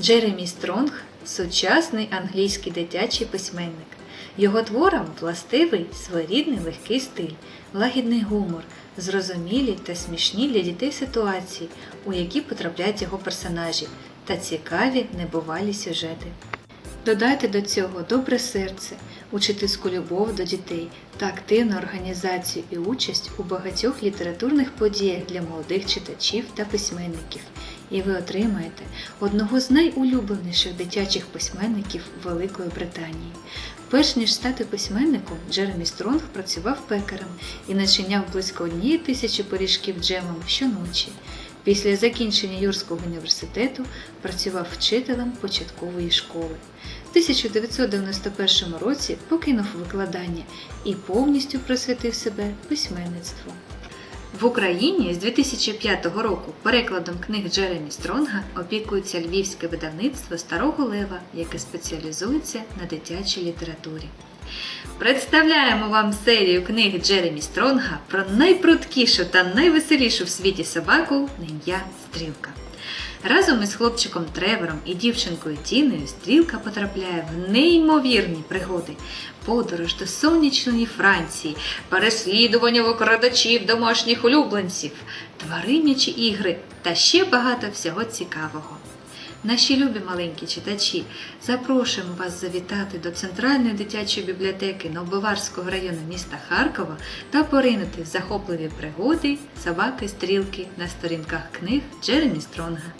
Джеремі Стронг сучасний англійський дитячий письменник. Його творам властивий своєрідний легкий стиль, лагідний гумор, зрозумілі та смішні для дітей ситуації, у які потрапляють його персонажі, та цікаві небувалі сюжети. Додайте до цього добре серце, учительську любов до дітей та активну організацію і участь у багатьох літературних подіях для молодих читачів та письменників, і ви отримаєте одного з найулюбленіших дитячих письменників Великої Британії. Перш ніж стати письменником, Джеремі Стронг працював пекарем і начиняв близько однієї тисячі пиріжків джемом щоночі. Після закінчення Юрського університету працював вчителем початкової школи. В 1991 році покинув викладання і повністю присвятив себе письменництву. В Україні з 2005 року перекладом книг Джеремі Стронга опікується львівське видавництво Старого Лева, яке спеціалізується на дитячій літературі. Представляємо вам серію книг Джеремі Стронга про найпрудкішу та найвеселішу в світі собаку на ім'я Стрілка. Разом із хлопчиком Тревором і дівчинкою Тіною Стрілка потрапляє в неймовірні пригоди, подорож до сонячної Франції, переслідування викрадачів домашніх улюбленців, тваринячі ігри та ще багато всього цікавого. Наші любі маленькі читачі, запрошуємо вас завітати до Центральної дитячої бібліотеки Новбоварського району міста Харкова та поринути в захопливі пригоди собаки стрілки на сторінках книг Джеремі Стронга.